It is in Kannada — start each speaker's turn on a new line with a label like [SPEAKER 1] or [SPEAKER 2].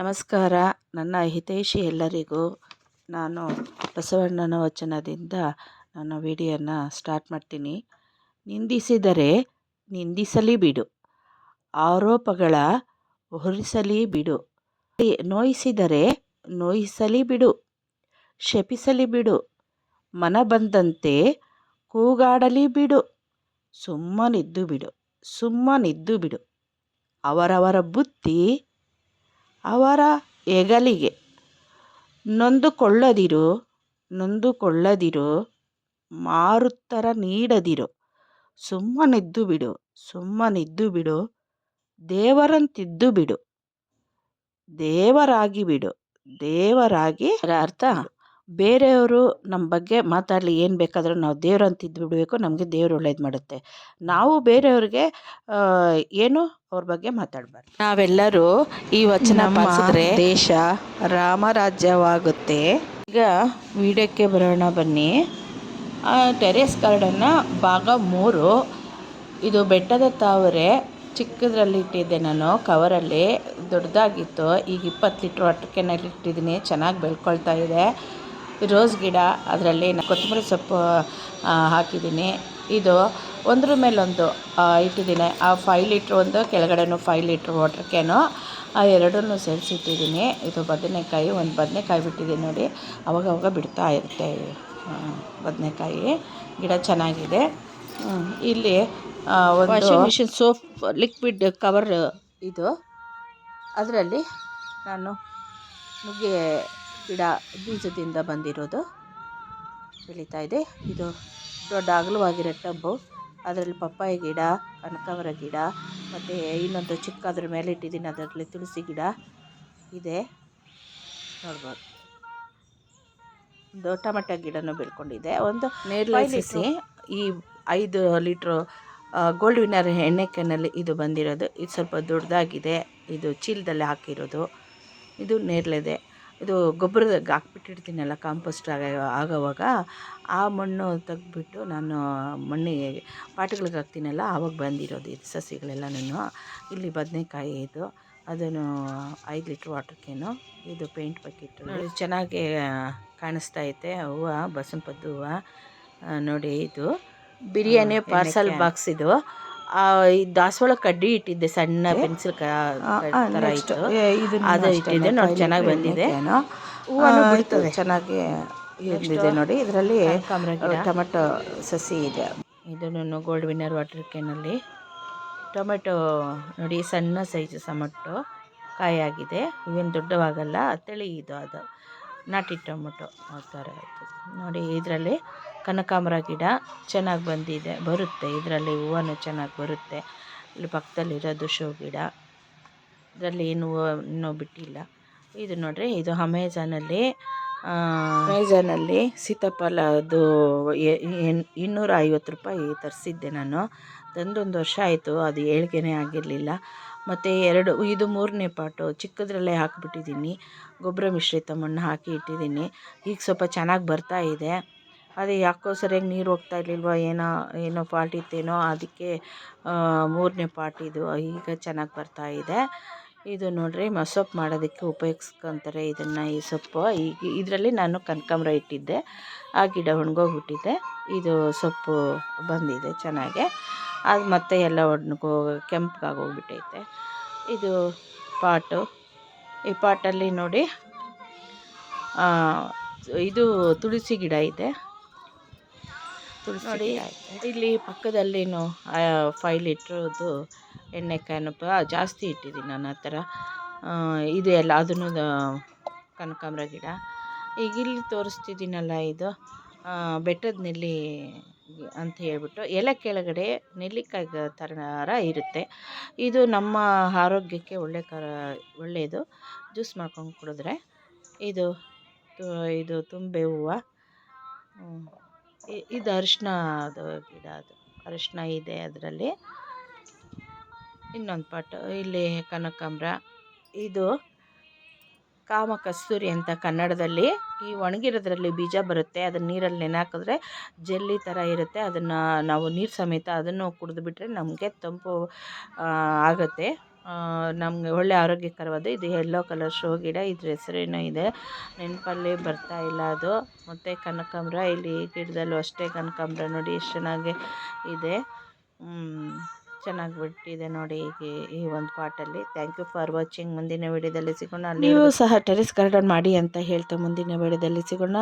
[SPEAKER 1] ನಮಸ್ಕಾರ. ನನ್ನ ಹಿತೈಷಿ ಎಲ್ಲರಿಗೂ ನಾನು ಬಸವಣ್ಣನ ವಚನದಿಂದ ನನ್ನ ವಿಡಿಯೋನ ಸ್ಟಾರ್ಟ್ ಮಾಡ್ತೀನಿ. ನಿಂದಿಸಿದರೆ ನಿಂದಿಸಲಿ ಬಿಡು. ಆರೋಪಗಳ ಹೊರಿಸಲಿ ಬಿಡು. ನೋಯಿಸಿದರೆ ನೋಯಿಸಲಿ ಬಿಡು. ಶಪಿಸಲಿ ಬಿಡು. ಮನ ಬಂದಂತೆ ಕೂಗಾಡಲಿ ಬಿಡು. ಸುಮ್ಮನಿದ್ದು ಬಿಡು. ಸುಮ್ಮನಿದ್ದು ಬಿಡು. ಅವರವರ ಬುದ್ಧಿ ಅವರ ಹೆಗಲಿಗೆ. ನೊಂದುಕೊಳ್ಳದಿರು ನೊಂದುಕೊಳ್ಳದಿರು, ಮಾರುತ್ತರ ನೀಡದಿರು. ಸುಮ್ಮನಿದ್ದು ಬಿಡು ಸುಮ್ಮನಿದ್ದು ಬಿಡು. ದೇವರಂತಿದ್ದು ಬಿಡು. ದೇವರಾಗಿ ಬಿಡು. ದೇವರಾಗಿ ಅರ್ಥ? ಬೇರೆಯವರು ನಮ್ಮ ಬಗ್ಗೆ ಮಾತಾಡಲಿ ಏನು ಬೇಕಾದರೂ ನಾವು ದೇವ್ರು ಅಂತಿದ್ದು ಬಿಡಬೇಕು ನಮಗೆ ದೇವ್ರು ಒಳ್ಳೇದು ಮಾಡುತ್ತೆ. ನಾವು ಬೇರೆಯವ್ರಿಗೆ ಏನು ಅವ್ರ ಬಗ್ಗೆ ಮಾತಾಡಬಾರ್ದು. ನಾವೆಲ್ಲರೂ ಈ ವಚನ ಪಾಲಿಸಿದ್ರೆ ದೇಶ ರಾಮರಾಜ್ಯವಾಗುತ್ತೆ. ಈಗ ವಿಡಿಯೋಕ್ಕೆ ಬರೋಣ ಬನ್ನಿ. ಆ, ಟೆರೇಸ್ ಗಾರ್ಡನ್ನ ಭಾಗ ಮೂರು. ಇದು ಬೆಟ್ಟದ ತಾವರೆ. ಚಿಕ್ಕದ್ರಲ್ಲಿ ಇಟ್ಟಿದ್ದೆ ನಾನು ಕವರಲ್ಲಿ. ದೊಡ್ಡದಾಗಿತ್ತು ಈಗ ಇಪ್ಪತ್ತು ಲೀಟ್ರ್ ಅಟ್ಟಕೆನಲ್ಲಿ ಕ್ಯಾನಲ್ಲಿ ಇಟ್ಟಿದ್ದೀನಿ ಚೆನ್ನಾಗಿ ಬೆಳ್ಕೊಳ್ತಾ ಇದೆ. ರೋಸ್ ಗಿಡ ಅದರಲ್ಲಿ ಕೊತ್ತಂಬರಿ ಸೊಪ್ಪು ಹಾಕಿದ್ದೀನಿ. ಇದು ಒಂದ್ರ ಮೇಲೊಂದು ಇಟ್ಟಿದ್ದೀನಿ. ಆ ಫೈವ್ ಲೀಟ್ರ್ ಒಂದು ಕೆಳಗಡೆನೂ ಫೈವ್ ಲೀಟ್ರ್ ವಾಟರ್ ಕ್ಯಾನು ಆ ಎರಡನ್ನೂ ಸೇರಿಸಿಟ್ಟಿದ್ದೀನಿ ಇದು ಬದನೆಕಾಯಿ ಒಂದು ಬದನೆಕಾಯಿ ಬಿಟ್ಟಿದ್ದೀನಿ ನೋಡಿ. ಅವಾಗವಾಗ ಬಿಡ್ತಾ ಇರುತ್ತೆ ಬದನೆಕಾಯಿ. ಗಿಡ ಚೆನ್ನಾಗಿದೆ. ಇಲ್ಲಿ ಒಂದು washing machine soap liquid cover ಇದು. ಅದರಲ್ಲಿ ನಾನು ನುಗ್ಗೆ ಗಿಡ ಬೀಜದಿಂದ ಬಂದಿರೋದು ಬೆಳೀತಾ ಇದೆ. ಇದು ದೊಡ್ಡ ಅಗಲವಾಗಿರೋ ಟಬ್ಬು. ಅದರಲ್ಲಿ ಪಪ್ಪಾಯ ಗಿಡ ಕನಕಾಂಬರ ಗಿಡ ಮತ್ತು ಇನ್ನೊಂದು ಚಿಕ್ಕ ಅದ್ರ ಮೇಲೆ ಇಟ್ಟಿದ್ದೀನಿ. ಅದರಲ್ಲಿ ತುಳಸಿ ಗಿಡ ಇದೆ. ನೋಡ್ಬೋದು. ಒಂದು ಟೊಮೆಟೊ ಗಿಡನೂ ಬೆಳ್ಕೊಂಡಿದೆ. ಒಂದು ನೇರಳೆ ಈ ಐದು ಲೀಟ್ರು ಗೋಲ್ಡ್ ವಿನ್ನರ್ ಎಣ್ಣೆ ಕೆನಲ್ಲಿ ಇದು ಬಂದಿರೋದು. ಇದು ಸ್ವಲ್ಪ ದೊಡ್ಡದಾಗಿದೆ. ಇದು ಚೀಲದಲ್ಲಿ ಹಾಕಿರೋದು. ಇದು ನೇರಳೆದೆ. ಇದು ಗೊಬ್ಬರದಾಗ ಹಾಕ್ಬಿಟ್ಟಿರ್ತೀನಲ್ಲ ಕಾಂಪೋಸ್ಟ್ ಆಗ ಆಗೋವಾಗ ಆ ಮಣ್ಣು ತೆಗ್ದುಬಿಟ್ಟು ನಾನು ಮಣ್ಣಿಗೆ ಪಾಟ್ಗಳಿಗೆ ಹಾಕ್ತೀನಲ್ಲ ಆವಾಗ ಬಂದಿರೋದು ಇದು ಸಸಿಗಳೆಲ್ಲನೂ ಇಲ್ಲಿ ಬದನೆಕಾಯಿ ಇದು ಅದನ್ನು ಐದು ಲೀಟ್ರ್ ವಾಟರ್ ಕ್ಯಾನು ಇದು ಪೇಂಟ್ ಬಕೆಟ್ ಇದು ಚೆನ್ನಾಗಿ ಕಾಣಿಸ್ತಾ ಐತೆ ಹೂವು ಪದ್ದು ಹೂವು ನೋಡಿ ಇದು. ಬಿರಿಯಾನಿ ಪಾರ್ಸಲ್ ಬಾಕ್ಸ್ ಇದು. ಈ ದಾಸವಾಳ ಕಡ್ಡಿ ಇಟ್ಟಿದ್ದೆ ಸಣ್ಣ ಪೆನ್ಸಿಲ್ ಥರ ಇತ್ತು. ಅದು ಇಟ್ಟಿದ್ದೆ ನೋಡಿ ಚೆನ್ನಾಗಿ ಬಂದಿದೆ. ಚೆನ್ನಾಗಿ ಇದೆ ನೋಡಿ ಇದರಲ್ಲಿ ಟೊಮೆಟೊ ಸಸಿ ಇದೆ. ಇದನ್ನು ಗೋಲ್ಡ್ ವಿನ್ನರ್ ವಾಟರ್ ಕ್ಯಾನಲ್ಲಿ ಟೊಮೆಟೊ ನೋಡಿ ಸಣ್ಣ ಸೈಜ್ ಟೊಮೆಟೊ ಕಾಯಾಗಿದೆ ಇವೇನು ದೊಡ್ಡವಾಗಲ್ಲ ತಳಿ ಇದು ಅದು. ನಾಟಿ ಟೊಮೆಟೊ ಆ ಥರ ನೋಡಿ ಇದರಲ್ಲಿ ಕನಕಾಂಬರ ಗಿಡ ಚೆನ್ನಾಗಿ ಬಂದಿದೆ. ಬರುತ್ತೆ. ಇದರಲ್ಲಿ ಹೂವನು ಚೆನ್ನಾಗಿ ಬರುತ್ತೆ. ಇಲ್ಲಿ ಪಕ್ಕದಲ್ಲಿರೋದು ಶೋ ಗಿಡ ಇದರಲ್ಲಿ ಏನು ಹೂವು ಇನ್ನೂ ಬಿಟ್ಟಿಲ್ಲ. ಇದು ನೋಡ್ರಿ ಇದು ಅಮೆಝಾನಲ್ಲಿ ಅಮೆಝಾನಲ್ಲಿ ಸೀತಾಫಲದ್ದು ಇನ್ನೂರ ಐವತ್ತು ರೂಪಾಯಿ ತರಿಸಿದ್ದೆ ನಾನು. ತಂದೊಂದು ವರ್ಷ ಆಯಿತು ಅದು ಏಳ್ಗೆನೇ ಆಗಿರಲಿಲ್ಲ. ಮತ್ತು ಎರಡು ಇದು ಮೂರನೇ ಪಾಟು ಚಿಕ್ಕದ್ರಲ್ಲೇ ಹಾಕಿಬಿಟ್ಟಿದ್ದೀನಿ. ಗೊಬ್ಬರ ಮಿಶ್ರಿತ ಮಣ್ಣು ಹಾಕಿ ಇಟ್ಟಿದ್ದೀನಿ. ಈಗ ಸ್ವಲ್ಪ ಚೆನ್ನಾಗಿ ಬರ್ತಾ ಇದೆ. ಅದೇ ಯಾಕೋ ಸರಿಯಾಗಿ ನೀರು ಹೋಗ್ತಾ ಇರಲಿಲ್ವ, ಏನೋ ಏನೋ ಪಾರ್ಟ್ ಇತ್ತೇನೋ, ಅದಕ್ಕೆ ಮೂರನೇ ಪಾಟ್ ಇದು ಈಗ ಚೆನ್ನಾಗಿ ಬರ್ತಾ ಇದೆ. ಇದು ನೋಡಿರಿ ಮಸೊಪ್ಪು ಮಾಡೋದಕ್ಕೆ ಉಪಯೋಗಿಸ್ಕೊಂತಾರೆ ಇದನ್ನು ಈ ಸೊಪ್ಪು. ಈಗ ಇದರಲ್ಲಿ ನಾನು ಕನಕಾಂಬ್ರ ಇಟ್ಟಿದ್ದೆ, ಆ ಗಿಡ ಒಣಗೋಗ್ಬಿಟ್ಟಿದೆ. ಇದು ಸೊಪ್ಪು ಬಂದಿದೆ ಚೆನ್ನಾಗೆ. ಅದು ಮತ್ತೆ ಎಲ್ಲ ಒಣಗೋ, ಕೆಂಪಗಾಗೋಗ್ಬಿಟ್ಟೈತೆ. ಇದು ಪಾಟು. ಈ ಪಾಟಲ್ಲಿ ನೋಡಿ ಇದು ತುಳಸಿ ಗಿಡ ಇದೆ. ನೋಡಿ ಇಲ್ಲಿ ಪಕ್ಕದಲ್ಲಿನೂ ಫೈವ್ ಲೀಟ್ರದ್ದು ಎಣ್ಣೆ ಜಾಸ್ತಿ ಇಟ್ಟಿದ್ದೀನಿ ನಾನು ಆ ಥರ. ಇದೆ ಎಲ್ಲ ಅದನ್ನು ಕನಕಾಂಬರ ಗಿಡ. ಈಗ ಇಲ್ಲಿ ತೋರಿಸ್ತಿದ್ದೀನಲ್ಲ ಇದು. ಬೆಟ್ಟದ ನೆಲ್ಲಿ ಅಂತ ಹೇಳ್ಬಿಟ್ಟು ಎಲೆ ಕೆಳಗಡೆ ನೆಲ್ಲಿಕಾಯಿ ಥರ ಇರುತ್ತೆ. ಇದು ನಮ್ಮ ಆರೋಗ್ಯಕ್ಕೆ ಒಳ್ಳೆ ಕರ ಒಳ್ಳೆಯದು. ಜ್ಯೂಸ್ ಮಾಡ್ಕೊಂಡು ಕುಡಿದ್ರೆ ಇದು ಇದು ತುಂಬೆ ಹೂವು. ಇದು ಅರಿಶಿಣದ ಗಿಡ ಅದು. ಅರಿಶಿನ ಇದೆ ಅದರಲ್ಲಿ. ಇನ್ನೊಂದು ಪಾಟ್ ಇಲ್ಲಿ ಕನಕಾಂಬ್ರ. ಇದು ಕಾಮ ಕಸ್ತೂರಿ ಅಂತ ಕನ್ನಡದಲ್ಲಿ. ಈ ಒಣಗಿರೋದ್ರಲ್ಲಿ ಬೀಜ ಬರುತ್ತೆ, ಅದನ್ನ ನೀರಲ್ಲಿ ನೆನೆ ಜೆಲ್ಲಿ ಥರ ಇರುತ್ತೆ. ಅದನ್ನು ನಾವು ನೀರು ಸಮೇತ ಅದನ್ನು ಕುಡಿದ್ಬಿಟ್ರೆ ನಮಗೆ ತಂಪು ಆಗುತ್ತೆ. ನಮಗೆ ಒಳ್ಳೆ ಆರೋಗ್ಯಕರವಾದ ಇದು ಯೆಲ್ಲೋ ಕಲರ್ ಶೋ ಗಿಡ. ಇದ್ರ ಹೆಸರೇನೋ ಇದೆ. ನೆನಪಲ್ಲಿ ಬರ್ತಾ ಇಲ್ಲ ಅದು. ಮತ್ತು ಕನಕಾಂಬ್ರ ಇಲ್ಲಿ ಗಿಡದಲ್ಲೂ ಅಷ್ಟೇ ಕನಕಾಂಬ್ರ ನೋಡಿ ಎಷ್ಟು ಚೆನ್ನಾಗಿ ಇದೆ. ಚೆನ್ನಾಗಿ ಬಿಟ್ಟಿದೆ ನೋಡಿ ಈ ಈ ಒಂದು ಪಾಟಲ್ಲಿ ಥ್ಯಾಂಕ್ ಯು ಫಾರ್ ವಾಚಿಂಗ್ ಮುಂದಿನ ವಿಡಿಯೋದಲ್ಲಿ ಸಿಗೋಣ. ನೀವು ಸಹ ಟೆರೆಸ್ ಗಾರ್ಡನ್ ಮಾಡಿ ಅಂತ ಹೇಳ್ತಾ ಮುಂದಿನ ವಿಡಿಯೋದಲ್ಲಿ ಸಿಗೋಣ.